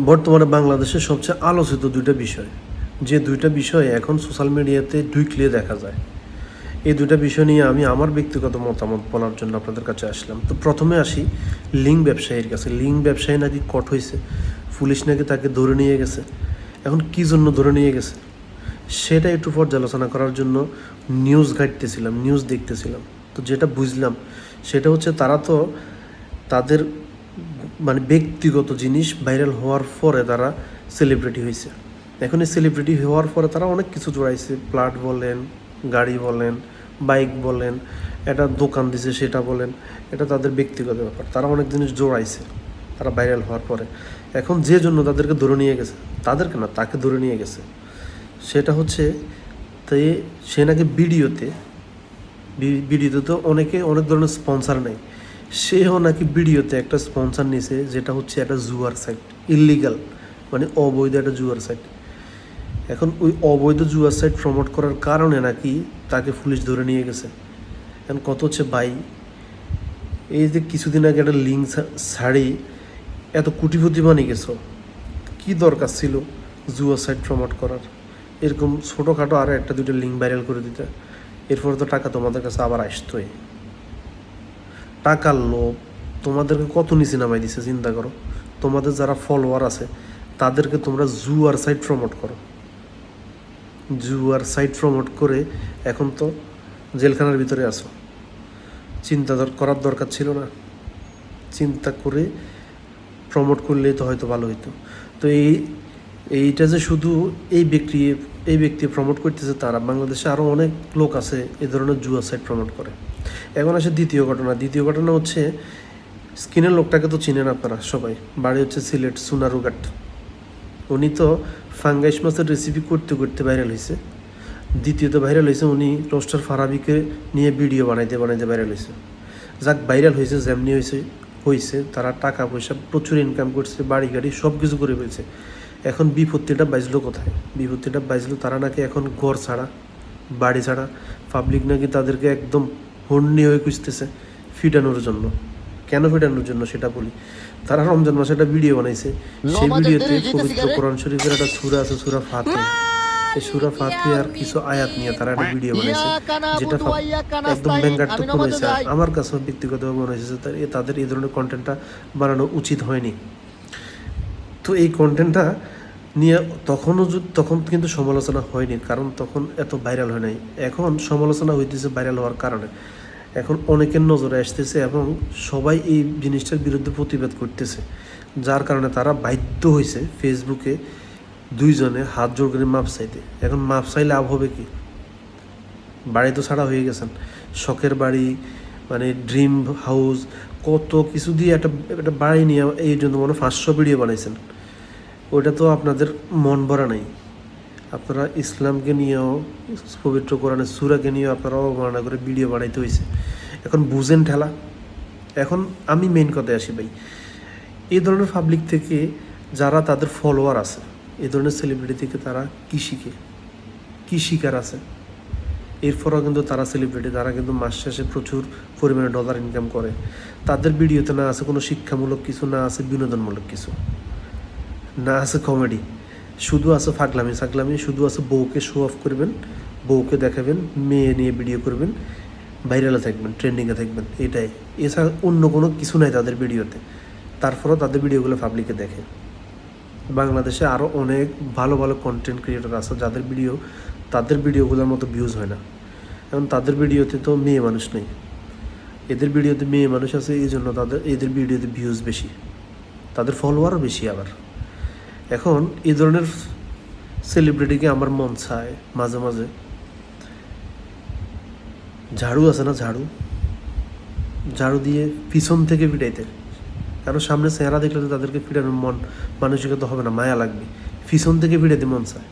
বর্তমানে বাংলাদেশের সবচেয়ে আলোচিত দুইটা বিষয়। যে দুইটা বিষয় এখন সোশ্যাল মিডিয়াতে ঢুকলে দেখা যায়। এই দুইটা বিষয় নিয়ে আমি আমার ব্যক্তিগত মতামত বলার জন্য আপনাদের কাছে আসলাম। তো প্রথমে আসি লিঙ্ক ব্যবসায়ীর কাছে। লিঙ্ক ব্যবসায়ী নাকি কট হয়েছে পুলিশ নাকি তাকে ধরে নিয়ে গেছে। এখন কী জন্য ধরে নিয়ে গেছে? সেটা একটু পর্যালোচনা করার জন্য নিউজ ঘাটতেছিলাম নিউজ দেখতেছিলাম। তো যেটা বুঝলাম, সেটা হচ্ছে তারা তো তাদের মানে ব্যক্তিগত জিনিস ভাইরাল হওয়ার পরে তারা সেলিব্রিটি হয়েছে এখন এই সেলিব্রিটি হওয়ার পরে তারা অনেক কিছু জোড়াইছে। প্লাট বলেন, গাড়ি বলেন বাইক বলেন, এটা দোকান দিছে সেটা বলেন, এটা তাদের ব্যক্তিগত ব্যাপার। তারা অনেক জিনিস জোড়াইছে, তারা ভাইরাল হওয়ার পরে। এখন যে জন্য তাদেরকে ধরে নিয়ে গেছে, তাদেরকে না, তাকে ধরে নিয়ে গেছে, সেটা হচ্ছে তাই সে নাকি ভিডিওতে ভিডিওতে তো অনেকে অনেক ধরনের স্পন্সার নেয়। সেও নাকি ভিডিওতে একটা স্পন্সার নিছে, যেটা হচ্ছে একটা জুয়ার সাইট ইলিগাল মানে অবৈধ একটা জুয়ার সাইট এখন ওই অবৈধ জুয়ার সাইট প্রমোট করার কারণে নাকি তাকে পুলিশ ধরে নিয়ে গেছে। এখন কত হচ্ছে, ভাই, এই যে কিছুদিন আগে একটা লিঙ্ক ছাড়ি এত কুটিপতি বানিয়ে গেছো, কি দরকার ছিল জুয়া সাইট প্রমোট করার? এরকম ছোটোখাটো আরও একটা দুটো লিঙ্ক ভাইরাল করে দিতে। এরপরে তো টাকা তোমাদের কাছে আবার আসতোই। টাকার লোভ, তোমাদেরকে কত নিচে নামাই দিছে, চিন্তা করো। তোমাদের যারা ফলোয়ার আছে, তাদেরকে তোমরা জুয়ার সাইট প্রমোট করো। জুয়ার সাইট প্রমোট করে এখন তো জেলখানার ভিতরে আসো চিন্তা করার দরকার ছিল না। চিন্তা করে প্রমোট করলেই তো হয়তো ভালো হতো তো এই এইটা যে শুধু এই ব্যক্তি এই ব্যক্তি প্রমোট করতেছে তারা, বাংলাদেশে আরও অনেক লোক আছে এই ধরনের জুয়া সাইট প্রমোট করে। এখন আসে দ্বিতীয় ঘটনা। দ্বিতীয় ঘটনা হচ্ছে, স্কিনের লোকটাকে তো চিনেন আপনারা সবাই। বাড়ি হচ্ছে সিলেট সুনারুঘাট। উনি তো ফাঙ্গাইশ মাছের রেসিপি করতে করতে ভাইরাল হয়েছে দ্বিতীয়ত ভাইরাল হয়েছে উনি রোস্টার ফারাবিকে নিয়ে ভিডিও বানাইতে বানাইতে ভাইরাল হয়েছে যাক ভাইরাল হয়েছে যেমনি হয়েছে হয়েছে তারা টাকা পয়সা প্রচুর ইনকাম করছে বাড়ি গাড়ি সব কিছু করে ফেলছে। এখন বিপত্তিটা বাজলো কোথায়? বিপত্তিটা বাজলো তারা নাকি এখন ঘর ছাড়া বাড়ি ছাড়া। পাবলিক নাকি তাদেরকে একদম হন্যি হয়ে খুঁজতেছে ফিটানোর জন্য। কেন ফিটানোর জন্য সেটা বলি? তারা রমজান মাসে একটা ভিডিও বানাইছে। সেই ভিডিওতে পবিত্র কোরআন শরীফের একটা সুরা আছে সুরা ফাতে এই সুরা ফাতে আর কিছু আয়াত নিয়ে তারা একটা ভিডিও বানাইছে যেটা একদম। ব্যঙ্গাত্মক হয়েছে আমার কাছেও ব্যক্তিগতভাবে মনে হয়েছে তাদের এই ধরনের কন্টেন্টটা বানানো উচিত হয়নি। তো এই কন্টেন্টটা নিয়ে তখনও তখন কিন্তু সমালোচনা হয়নি, কারণ তখন এত ভাইরাল হয় নাই। এখন সমালোচনা হইতেছে ভাইরাল হওয়ার কারণে। এখন অনেকের নজরে আসতেছে এবং সবাই এই জিনিসটার বিরুদ্ধে প্রতিবাদ করতেছে, যার কারণে তারা বাধ্য হয়েছে ফেসবুকে দুইজনে হাত জোর করে মাপ চাইতে। এখন মাপ চাইলে লাভ হবে কি? বাড়ি তো ছাড়া হয়ে গেছেন। শখের বাড়ি মানে ড্রিম হাউস কত কিছু দিয়ে একটা একটা বাড়ি নিয়ে এই জন্য মনে পাঁচশো ভিডিও বানাইছেন। ওইটা তো আপনাদের মন ভরা নাই। আপনারা ইসলামকে নিয়েও, পবিত্র কোরআনের সুরাকে নিয়েও আপনারা অবমাননা করে ভিডিও বানাইতে হয়েছে এখন বুঝেন ঠেলা। এখন আমি মেন কথায় আসি ভাই। এই ধরনের পাবলিক থেকে যারা তাদের ফলোয়ার আছে, এই ধরনের সেলিব্রিটি থেকে তারা কী শিখে? কী শিকার আছে? এরপরও কিন্তু তারা সেলিব্রিটি তারা কিন্তু মাস শেষে প্রচুর পরিমাণে ডলার ইনকাম করে। তাদের ভিডিওতে না আছে কোনো শিক্ষামূলক কিছু, না আছে বিনোদনমূলক কিছু। না, আছে কমেডি শুধু আছে ফাগলামি। সাগলামি শুধু আছে বউকে শো অফ করবেন, বউকে দেখাবেন, মেয়ে নিয়ে ভিডিও করবেন ভাইরালে থাকবেন ট্রেন্ডিংয়ে থাকবেন, এটাই। এছাড়া অন্য কোনো কিছু নাই তাদের ভিডিওতে তারপরেও তাদের ভিডিওগুলো পাবলিকে দেখে। বাংলাদেশে আরও অনেক ভালো ভালো কন্টেন্ট ক্রিয়েটর আছে যাদের ভিডিও তাদের ভিডিওগুলোর মতো ভিউজ হয় না। এখন তাদের ভিডিওতে তো মেয়ে মানুষ নেই। এদের ভিডিওতে মেয়ে মানুষ আছে এই জন্য তাদের, এদের ভিডিওতে ভিউজ বেশি। তাদের ফলোয়ারও বেশি আবার। এখন এই ধরনের সেলিব্রিটিকে আমার মন চায় মাঝে মাঝে। ঝাড়ু আছে না ঝাড়ু? ঝাড়ু দিয়ে পিছন থেকে পিটাইতে। কারণ সামনে চেহারা দেখলে তো তাদেরকে পিটানোর মন, মানসিকতা হবে না, মায়া লাগবে। পিছন থেকে পিটাইতে মন চায়।